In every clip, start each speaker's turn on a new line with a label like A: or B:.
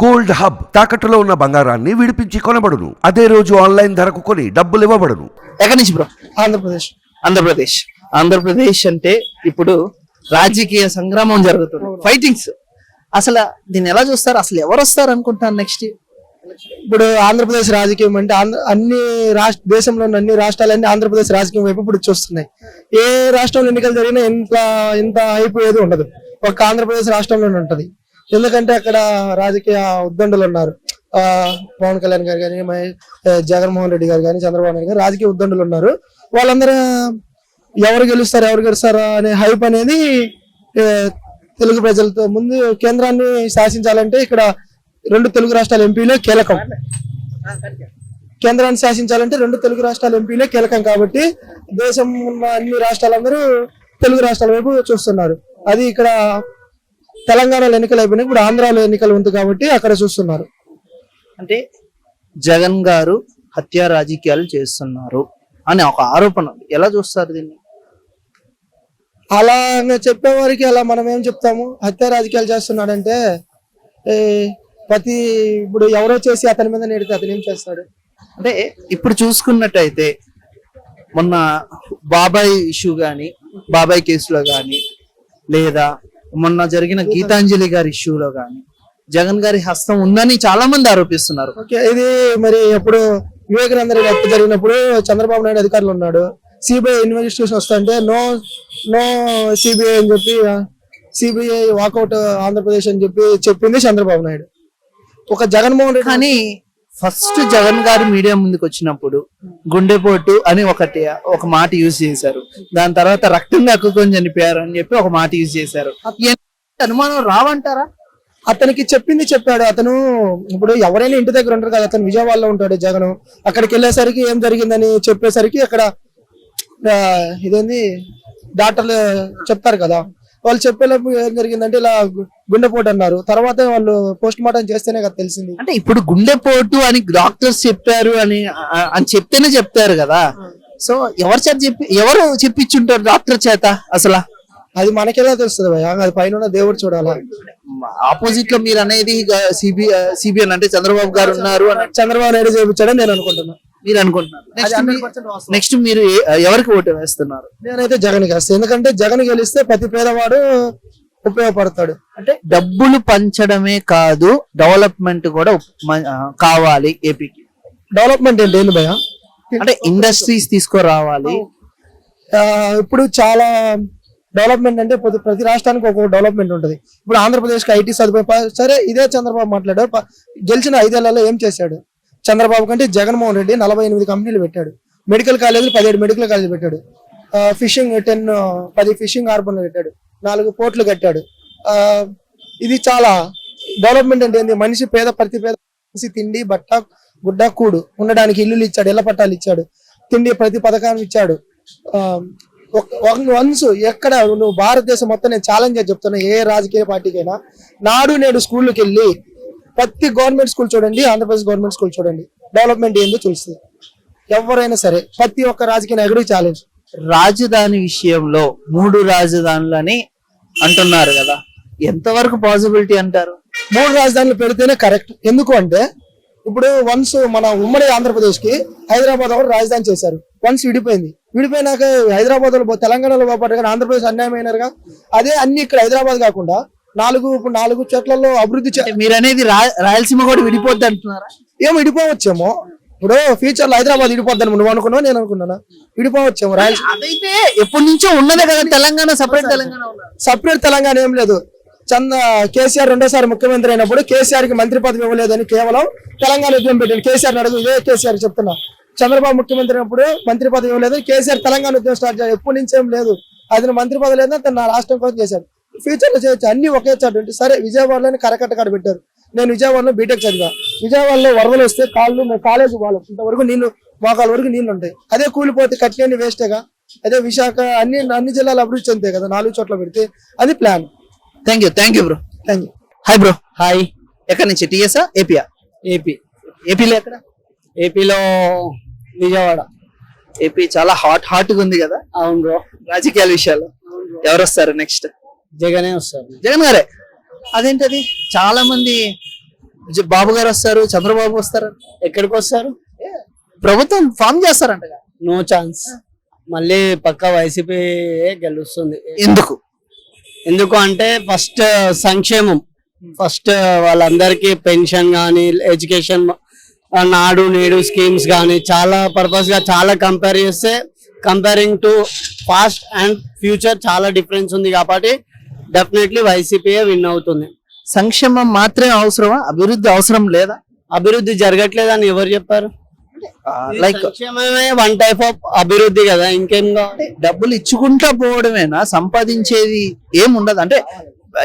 A: Gold hub తాకట్టులో ఉన్న బంగారాన్ని విడిపించి కొనబడును. అదే రోజు ఆన్లైన్ ధరకు కొని డబ్బులు ఇవ్వబడును.
B: ఎక్కడి నుంచి బ్రో?
C: ఆంధ్రప్రదేశ్.
B: ఆంధ్రప్రదేశ్. ఆంధ్రప్రదేశ్ అంటే ఇప్పుడు రాజకీయ సంగ్రామం జరుగుతుంది. ఫైటింగ్స్ అసలు దీన్ని ఎలా చూస్తారు? అసలు ఎవరు వస్తారు అనుకుంటున్నారు నెక్స్ట్
C: ఇప్పుడు ఆంధ్రప్రదేశ్ రాజకీయం అంటే ఆంధ్ర అన్ని రాష్ట్ర దేశంలో ఉన్న అన్ని రాష్ట్రాలన్నీ ఆంధ్రప్రదేశ్ రాజకీయం వైపు ఇప్పుడు చూస్తున్నాయి. ఏ రాష్ట్రంలో ఎన్నికలు జరిగినా ఇంత ఇంత అయిపోయేది ఉండదు. ఒక ఆంధ్రప్రదేశ్ రాష్ట్రంలోనే ఉంటది. ఎందుకంటే అక్కడ రాజకీయ ఉద్దండులు ఉన్నారు. ఆ పవన్ కళ్యాణ్ గారు కానీ జగన్మోహన్ రెడ్డి గారు కానీ చంద్రబాబు నాయుడు గారు రాజకీయ ఉద్దండులు ఉన్నారు. వాళ్ళందరూ ఎవరు గెలుస్తారు ఎవరు గెలుస్తారా అనే హైప్ అనేది తెలుగు ప్రజలతో ముందు కేంద్రాన్ని శాసించాలంటే ఇక్కడ రెండు తెలుగు రాష్ట్రాల ఎంపీలే కీలకం. కేంద్రాన్ని శాసించాలంటే రెండు తెలుగు రాష్ట్రాల ఎంపీలే కీలకం కాబట్టి దేశం ఉన్న అన్ని రాష్ట్రాలందరూ తెలుగు రాష్ట్రాల వైపు చూస్తున్నారు. అది ఇక్కడ తెలంగాణలో ఎన్నికలు అయిపోయినాయి. ఇప్పుడు ఆంధ్రాలో ఎన్నికలు ఉంది కాబట్టి అక్కడ చూస్తున్నారు.
B: అంటే జగన్ గారు హత్య రాజకీయాలు చేస్తున్నారు అని ఒక ఆరోపణ. ఎలా చూస్తారు దీన్ని?
C: అలా చెప్పే వారికి అలా మనం ఏం చెప్తాము? హత్య రాజకీయాలు చేస్తున్నాడంటే ప్రతి ఇప్పుడు ఎవరో చేసి అతని మీద నేడితే అతను ఏం చేస్తాడు?
B: అంటే ఇప్పుడు చూసుకున్నట్టయితే మొన్న బాబాయ్ ఇష్యూ గాని బాబాయ్ కేసులో గాని లేదా మొన్న జరిగిన గీతాంజలి గారి ఇష్యూలో గాని జగన్ గారి హస్తం ఉందని చాలా మంది ఆరోపిస్తున్నారు.
C: ఓకే ఇది మరి ఎప్పుడు వివేకానంద రెడ్డి హత్య జరిగినప్పుడు చంద్రబాబు నాయుడు అధికారులు ఉన్నాడు. సిబిఐ ఇన్వెస్టిగేషన్ వస్తుంటే నో నో సిబిఐ అని చెప్పి సిబిఐ వాకౌట్ ఆంధ్రప్రదేశ్ అని చెప్పి చెప్పింది చంద్రబాబు నాయుడు. ఒక జగన్మోహన్ రెడ్డి
B: కానీ ఫస్ట్ జగన్ గారు మీడియా ముందుకు వచ్చినప్పుడు గుండెపోటు అని ఒకటి ఒక మాట యూజ్ చేశారు. దాని తర్వాత రక్తం కక్కుకొని చనిపోయారు అని చెప్పి ఒక మాట యూజ్ చేశారు. అనుమానం రావంటారా?
C: అతనికి చెప్పింది చెప్పాడు. అతను ఇప్పుడు ఎవరైనా ఇంటి దగ్గర ఉంటారు కదా అతను విజయవాడలో ఉంటాడు జగన్. అక్కడికి వెళ్ళేసరికి ఏం జరిగిందని చెప్పేసరికి అక్కడ ఇదేంది డాక్టర్లు చెప్తారు కదా వాళ్ళు చెప్పేటప్పుడు ఏం జరిగిందంటే ఇలా గుండెపోటు అన్నారు. తర్వాత వాళ్ళు పోస్ట్ మార్టం చేస్తేనే కదా తెలిసింది.
B: అంటే ఇప్పుడు గుండెపోటు అని డాక్టర్స్ చెప్పారు అని అని చెప్తేనే చెప్తారు కదా. సో ఎవరి చేత చెప్పి ఎవరు చెప్పించుంటారు డాక్టర్ చేత అసలు?
C: అది మనకెలా తెలుస్తుంది భయ అది పైన దేవుడు చూడాలా?
B: ఆపోజిట్లో మీరు అనేది సిబి సిబిఎన్ అంటే చంద్రబాబు గారు ఉన్నారు అని.
C: చంద్రబాబు నాయుడు చేయించాడని నేను అనుకుంటున్నా.
B: మీరు అనుకుంటున్నారు నెక్స్ట్ మీ- నెక్స్ట్ మీరు ఏ- ఎవరికి ఓటు వేస్తున్నారు?
C: నేనైతే జగన్ వేస్తాను ఎందుకంటే జగన్ గెలిస్తే ప్రతి పేదవాడు ఉపయోగపడతాడు.
B: అంటే డబ్బులు పంచడమే కాదు డెవలప్మెంట్ కూడా ఉప్- మ- ఆ, కావాలి ఏపీకి.
C: డెవలప్మెంట్ ఏంటి? ఏంటి భయ
B: అంటే ఇండస్ట్రీస్ తీసుకురావాలి.
C: ఇప్పుడు చాలా డెవలప్మెంట్ అంటే ప్రతి ప్రతి రాష్ట్రానికి ఒక్కొక్క డెవలప్మెంట్ ఉంటుంది. ఇప్పుడు ఆంధ్రప్రదేశ్కి ఐటీ సదుపాయం ప- సరే ఇదే చంద్రబాబు మాట్లాడాడు. ప- గెలిచిన ఐదేళ్ళలో ఏం చేశాడు? చంద్రబాబు కంటే జగన్మోహన్ రెడ్డి నలభై ఎనిమిది కంపెనీలు పెట్టాడు. మెడికల్ కాలేజీలు పదిహేడు మెడికల్ కాలేజీలు పెట్టాడు. ఆ, ఫిషింగ్ టెన్ పది ఫిషింగ్ హార్బర్లు పెట్టాడు. నాలుగు పోర్ట్లు కట్టాడు. ఆ, ఇది చాలా డెవలప్మెంట్ అంటే ఏంది? మనిషి పేద ప్రతి పేద మనిషి తిండి బట్ట గుడ్డ కూడు ఉండడానికి ఇల్లులు ఇచ్చాడు ఇళ్ళ పట్టాలు ఇచ్చాడు తిండి ప్రతి పథకాన్ని ఇచ్చాడు. వన్స్ ఎక్కడ నువ్వు భారతదేశం మొత్తం నేను ఛాలెంజ్ చెప్తున్నా ఏ రాజకీయ పార్టీకైనా నాడు నేడు స్కూళ్ళకి వెళ్ళి ప్రతి గవర్నమెంట్ స్కూల్ చూడండి ఆంధ్రప్రదేశ్ గవర్నమెంట్ స్కూల్ చూడండి. డెవలప్మెంట్ ఏందో తెలుస్తుంది ఎవరైనా సరే ప్రతి ఒక్క రాజకీయ నాయకుడికి ఛాలెంజ్
B: రాజధాని విషయంలో మూడు రాజధానులని అంటున్నారు కదా. ఎంతవరకు పాసిబిలిటీ అంటారు?
C: మూడు రాజధానులు పెడితేనే కరెక్ట్ ఎందుకు అంటే ఇప్పుడు వన్స్ మన ఉమ్మడి ఆంధ్రప్రదేశ్కి హైదరాబాద్ ఒకటి రాజధాని చేశారు. వన్స్ విడిపోయింది. విడిపోయినాక హైదరాబాద్లో తెలంగాణలో పోపాటు కానీ ఆంధ్రప్రదేశ్ అన్యాయం అయినారుగా అదే అన్ని ఇక్కడ హైదరాబాద్ కాకుండా నాలుగు ఇప్పుడు నాలుగు చోట్లలో అభివృద్ధి
B: మీరు అనేది రాయలసీమ కూడా విడిపోద్ది అంటున్నారా?
C: ఏమో విడిపోవచ్చేమో. ఇప్పుడు ఫ్యూచర్లో హైదరాబాద్ విడిపోద్దని నువ్వు అనుకున్నావు? నేను అనుకున్నానా? విడిపోవచ్చేమో రాయలసీమ.
B: అదైతే ఎప్పటి నుంచో ఉన్నదే కదా తెలంగాణ సపరేట్ తెలంగాణ.
C: సపరేట్ తెలంగాణ ఏం లేదు. చంద కేసీఆర్ రెండోసారి ముఖ్యమంత్రి అయినప్పుడు కేసీఆర్కి మంత్రి పదవి ఇవ్వలేదని కేవలం తెలంగాణ ఉద్యమం పెట్టాడు కేసీఆర్ అడుగు ఇదే కేసీఆర్ చెప్తున్నా. చంద్రబాబు ముఖ్యమంత్రి అయినప్పుడు మంత్రి పదవి ఇవ్వలేదు. కేసీఆర్ తెలంగాణ ఉద్యమం స్టార్ట్ చేయాలి ఎప్పటి నుంచి ఏం లేదు. అతను మంత్రి పదవి లేదు తను నా రాష్ట్రం కోసం చేశాడు. ఫ్యూచర్లో చేయొచ్చు. అన్ని ఒకే చాటు ఉంటాయి. సరే విజయవాడలోనే కరకట్ట కాడ పెట్టారు. నేను విజయవాడలో బీటెక్ చదివా. విజయవాడలో వరదలు వస్తే కాళ్ళు మేము కాలేజీ వాళ్ళు ఇంతవరకు నీళ్ళు మోకాల వరకు నీళ్ళు ఉంటాయి అదే కూలిపోతే కట్లేని వేస్టేగా అదే విశాఖ అన్ని అన్ని జిల్లాలు అభివృద్ధి చెందుతాయి కదా నాలుగు చోట్ల పెడితే. అది plan
B: thank you thank you bro
C: thank you
B: hi bro hi ఎక్కడి నుంచి? టీఎస్ఆ ఏపీఆ
C: ఏపీ
B: ఏపీలో ఎక్కడ?
C: ఏపీలో విజయవాడ.
B: ఏపీ చాలా హాట్ హాట్గా ఉంది కదా?
C: అవును బ్రో
B: రాజకీయాల విషయాలు ఎవరు వస్తారు నెక్స్ట్
C: జగనే వస్తారు.
B: జగన్ గారే. అదేంటది? చాలా మంది జ- బాబు గారు వస్తారు చంద్రబాబు వస్తారు.
D: ఎక్కడికి వస్తారు?
B: ప్రభుత్వం ఫామ్ చేస్తారంట కదా.
D: No chance. మళ్ళీ పక్క వైసీపీ గెలుస్తుంది.
B: ఎందుకు?
D: ఎందుకు అంటే ఫస్ట్ సంక్షేమం. ఫస్ట్ వాళ్ళందరికీ పెన్షన్ కానీ ఎడ్యుకేషన్ నాడు నేడు స్కీమ్స్ కానీ చాలా పర్పస్గా చాలా కంపేర్ చేస్తే comparing to past and future చాలా డిఫరెన్స్ ఉంది కాబట్టి డెఫినెట్లీ వైసీపీ విన్ అవుతుంది.
B: సంక్షేమం మాత్రమే అవసరమా? అభివృద్ధి అవసరం లేదా?
D: అభివృద్ధి జరగట్లేదని ఎవరు చెప్పారు?
B: లైక్
D: వన్ టైప్ ఆఫ్ అభివృద్ధి కదా ఇంకేం కావాలి?
B: డబ్బులు ఇచ్చుకుంటా పోవడమేనా? సంపాదించేది ఏం ఉండదు అంటే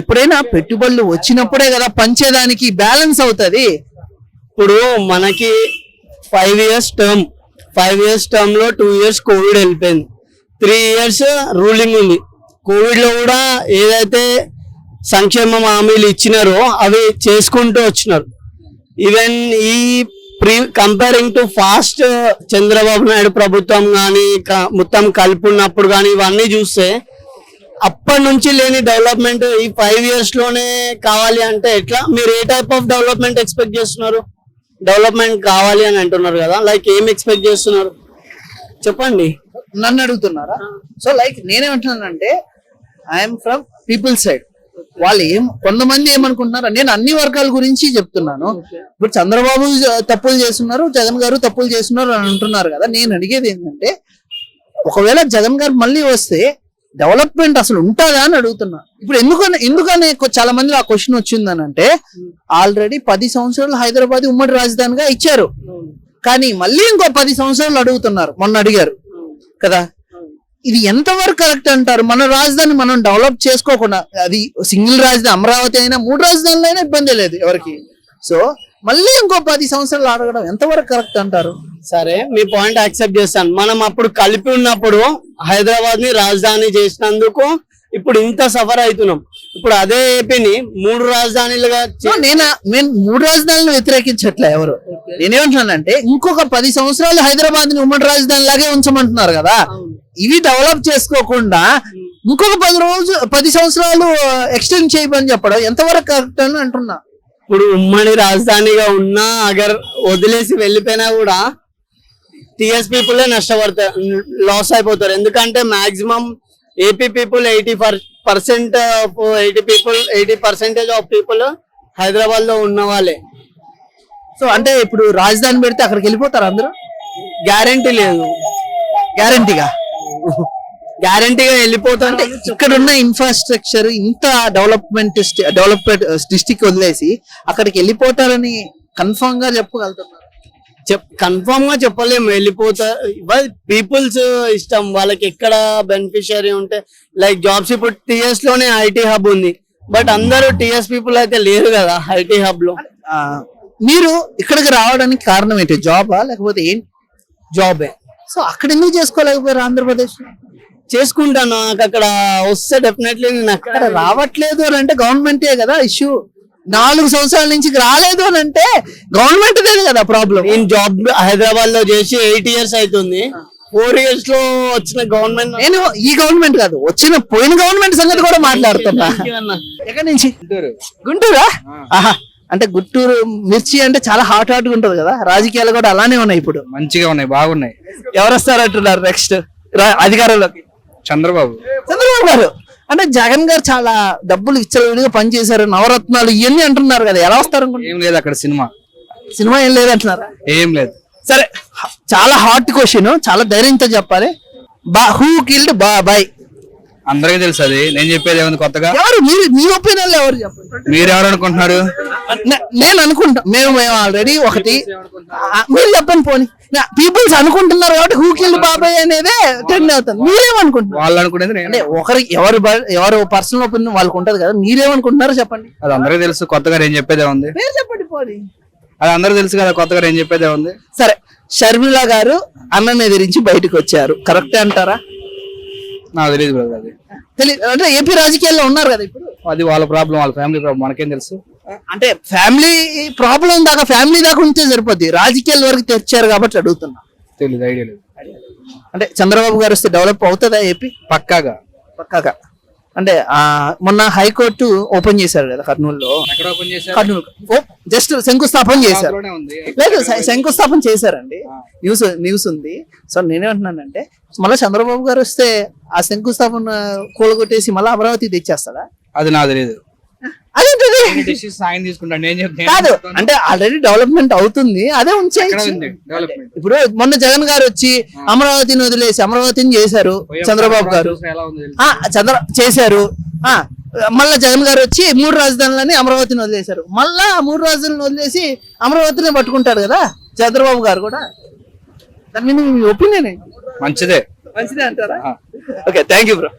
B: ఎప్పుడైనా పెట్టుబడులు వచ్చినప్పుడే కదా పంచేదానికి బ్యాలెన్స్ అవుతది.
D: ఇప్పుడు మనకి five years term five years టర్మ్లో టూ ఇయర్స్ కోవిడ్ వెళ్ళిపోయింది. త్రీ ఇయర్స్ రూలింగ్ ఉంది. కోవిడ్లో కూడా ఏదైతే సంక్షేమ హామీలు ఇచ్చినారో అవి చేసుకుంటూ వచ్చినారు. ఈవెన్ ఈ pre comparing to past Chandrababu Naidu ప్రభుత్వం కానీ మొత్తం కలుపున్నప్పుడు కానీ ఇవన్నీ చూస్తే అప్పటి నుంచి లేని డెవలప్మెంట్ ఈ ఫైవ్ ఇయర్స్లోనే కావాలి అంటే ఎట్లా? మీరు ఏ టైప్ ఆఫ్ డెవలప్మెంట్ ఎక్స్పెక్ట్ చేస్తున్నారు? డెవలప్మెంట్ కావాలి అని అంటున్నారు కదా లైక్ ఏం ఎక్స్పెక్ట్ చేస్తున్నారు? చెప్పండి.
B: నన్ను అడుగుతున్నారా? సో లైక్ నేనేమంటున్నానంటే ఐఎమ్ ఫ్రమ్ పీపుల్ సైడ్. వాళ్ళు ఏం కొంతమంది ఏమనుకుంటున్నారు నేను అన్ని వర్గాల గురించి చెప్తున్నాను. ఇప్పుడు చంద్రబాబు తప్పులు చేస్తున్నారు జగన్ గారు తప్పులు చేస్తున్నారు అని అంటున్నారు కదా. నేను అడిగేది ఏంటంటే ఒకవేళ జగన్ గారు మళ్ళీ వస్తే డెవలప్మెంట్ అసలు ఉంటుందా అని అడుగుతున్నా. ఇప్పుడు ఎందుకని ఎందుకని చాలా మంది ఆ క్వశ్చన్ వచ్చిందని అంటే ఆల్రెడీ పది సంవత్సరాలు హైదరాబాద్ ఉమ్మడి రాజధానిగా ఇచ్చారు. కానీ మళ్ళీ ఇంకో పది సంవత్సరాలు అడుగుతున్నారు. మొన్న అడిగారు. కదా? ఇది ఎంతవరకు కరెక్ట్ అంటారు? మన రాజధాని మనం డెవలప్ చేసుకోకుండా అది సింగిల్ రాజధాని అమరావతి అయినా మూడు రాజధానులు అయినా ఇబ్బంది లేదు ఎవరికి. సో మళ్ళీ ఇంకో పది సంవత్సరాలు అడగడం ఎంతవరకు కరెక్ట్ అంటారు?
D: సరే మీ పాయింట్ యాక్సెప్ట్ చేస్తాను. మనం అప్పుడు కలిపి ఉన్నప్పుడు హైదరాబాద్ని రాజధాని చేసినందుకు ఇప్పుడు ఇంత సఫర్ అవుతున్నాం. ఇప్పుడు అదే ఏపీని మూడు రాజధానిలుగా
B: నేను నేను మూడు రాజధానులను వ్యతిరేకించట్లే ఎవరు. నేనేమంటున్నానంటే ఇంకొక పది సంవత్సరాలు హైదరాబాద్ని ఉమ్మడి రాజధాని లాగే ఉంచమంటున్నారు కదా. ఇవి డెవలప్ చేసుకోకుండా ఇంకొక పది రోజు పది సంవత్సరాలు ఎక్స్టెండ్ చేయమని చెప్పడం ఎంతవరకు కరెక్ట్ అని అంటున్నా?
D: ఇప్పుడు ఉమ్మడి రాజధానిగా ఉన్నా అగర్ వదిలేసి వెళ్ళిపోయినా కూడా టిఎస్ పీపుల్ నష్టపడతారు లాస్ అయిపోతారు. ఎందుకంటే maximum AP people eighty percent eighty people eighty percentage of people హైదరాబాద్లో ఉన్న వాళ్ళే.
B: సో అంటే ఇప్పుడు రాజధాని పెడితే అక్కడికి వెళ్ళిపోతారు అందరూ?
D: గ్యారంటీ లేదు.
B: గ్యారంటీగా
D: గ్యారంటీగా వెళ్ళిపోతారు
B: అంటే ఇక్కడ ఉన్న ఇన్ఫ్రాస్ట్రక్చర్ ఇంత డెవలప్మెంట్ డెవలప్మెంట్ డిస్టిక్ వదిలేసి అక్కడికి వెళ్ళిపోతారని కన్ఫర్మ్గా చెప్పగలుగుతున్నారు?
D: చెప్ కన్ఫర్మ్గా చెప్పలేము వెళ్ళిపోతారు పీపుల్స్ ఇష్టం. వాళ్ళకి ఎక్కడ బెనిఫిషియరీ ఉంటే లైక్ జాబ్స్ ఇప్పుడు టిఎస్లోనే ఐటీ హబ్ ఉంది. బట్ అందరూ టిఎస్ పీపుల్ అయితే లేరు కదా ఐటీ
B: హబ్లో. మీరు ఇక్కడికి రావడానికి కారణం ఏంటి? జాబా లేకపోతే ఏంటి?
D: జాబే
B: సో అక్కడ ఎందుకు చేసుకోలేకపోయారు ఆంధ్రప్రదేశ్?
D: చేసుకుంటాను నాకు అక్కడ వస్తే డెఫినెట్లీ నేను అక్కడ
B: రావట్లేదు అని అంటే గవర్నమెంటే కదా ఇష్యూ నాలుగు సంవత్సరాల నుంచి రాలేదు అని అంటే గవర్నమెంట్ కదా ప్రాబ్లం
D: నేను జాబ్ హైదరాబాద్లో చేసి ఎయిట్ ఇయర్స్ అవుతుంది. ఫోర్ ఇయర్స్లో వచ్చిన గవర్నమెంట్
B: నేను ఈ గవర్నమెంట్ కాదు వచ్చిన పోయిన గవర్నమెంట్ సంగతి కూడా మాట్లాడుతున్నా. ఎక్కడి నుంచి? గుంటూరా. ఆహా. అంటే గుంటూరు మిర్చి అంటే చాలా హాట్ హాట్గా ఉంటది కదా? రాజకీయాలు కూడా అలానే ఉన్నాయి ఇప్పుడు.
E: మంచిగా ఉన్నాయి బాగున్నాయి.
B: ఎవరు వస్తారంటున్నారు నెక్స్ట్ అధికారంలోకి.
E: చంద్రబాబు.
B: చంద్రబాబు గారు అంటే జగన్ గారు చాలా డబ్బులు ఇచ్చలవిడిగా పనిచేశారు నవరత్నాలు ఇవన్నీ అంటున్నారు కదా ఎలా వస్తారు?
E: ఏం లేదు అక్కడ సినిమా.
B: సినిమా ఏం లేదంటున్నారా
E: ఏం లేదు.
B: సరే చాలా హాట్ క్వశ్చన్ చాలా ధైర్యంతో చెప్పాలి. బా హూ కిల్డ్ బా బాయ్
E: అందరికీ తెలుసు అది. నేను చెప్పేది ఏముంది కొత్తగా?
B: ఎవరు? మీరు మీ ఒపీనియన్ ఎవరు చెప్పండి
E: మీరు ఎవరు అనుకుంటున్నారు?
B: నేను అనుకుంటా. మేము మేము ఆల్రెడీ ఒకటి మీరు చెప్పండి పోనీ. పీపుల్స్ అనుకుంటున్నారు కాబట్టి హూ కిల్డ్ బాబాయ్ అనేది ట్రెండ్ అవుతుంది. మీరేమనుకుంటున్నారు?
E: వాళ్ళు అనుకునేది
B: అంటే ఒకరి ఎవరు ఎవరు పర్సనల్ ఒపీనియన్ వాళ్ళకి ఉంటది కదా మీరేమనుకుంటున్నారో చెప్పండి.
E: అది అందరికీ తెలుసు కొత్తగా నేను చెప్పేది
B: పేరు చెప్పండి పోనీ.
E: అది అందరికీ తెలుసు కదా కొత్తగా నేను చెప్పేది ఏముంది
B: సరే షర్మిల గారు అన్నని ఎదిరించి బయటకు వచ్చారు. కరెక్టే అంటారా?
E: నాకు తెలియదు బ్రదర్ అది.
B: తెలియదు అంటే ఏపీ రాజకీయాల్లో ఉన్నారు కదా ఇప్పుడు?
E: అది వాళ్ళ ప్రాబ్లం వాళ్ళ ఫ్యామిలీ ప్రాబ్లం మనకేం తెలుసు?
B: అంటే ఫ్యామిలీ ప్రాబ్లం దాకా ఫ్యామిలీ దాకా ఉంటే సరిపోద్ది. రాజకీయాల వరకు తెచ్చారు కాబట్టి అడుగుతున్నా.
E: తెలియదు ఐడియా లేదు.
B: అంటే చంద్రబాబు గారు వస్తే డెవలప్ అవుతుందా ఏపీ?
E: పక్కాగా.
B: పక్కాగా. అంటే మొన్న హైకోర్టు ఓపెన్ చేశారు కదా కర్నూలులో. కర్నూలు. జస్ట్ శంకుస్థాపన చేశారు. లేదు శంకుస్థాపన చేశారండి. న్యూస్ న్యూస్ ఉంది. సో నేనేమంటున్నానంటే మళ్ళీ చంద్రబాబు గారు వస్తే ఆ శంకుస్థాపన కూలగొట్టేసి మళ్ళీ అమరావతి తెచ్చేస్తాడా?
E: అది నాకు తెలియదు
B: అదేంటిది?
E: ఆయన తీసుకుంటాను నేను చెప్తాను
B: కాదు. అంటే ఆల్రెడీ డెవలప్మెంట్ అవుతుంది అదే ఉంచేయచ్చు. ఇప్పుడు మొన్న జగన్ గారు వచ్చి అమరావతిని వదిలేసి అమరావతిని చేశారు చంద్రబాబు గారు.
E: ఎలా ఉంది తెలుసు.
B: ఆ చంద్ర చేశారు. ఆ మళ్ళా జగన్ గారు వచ్చి మూడు రాజధానులని అమరావతిని వదిలేశారు. మళ్ళా ఆ మూడు రాజధానులను వదిలేసి అమరావతిని పట్టుకుంటాడు కదా చంద్రబాబు గారు కూడా. దాని మీద మీ ఒపీనియన్
E: మంచిదే.
B: మంచిదే అంటారా? Okay thank you bro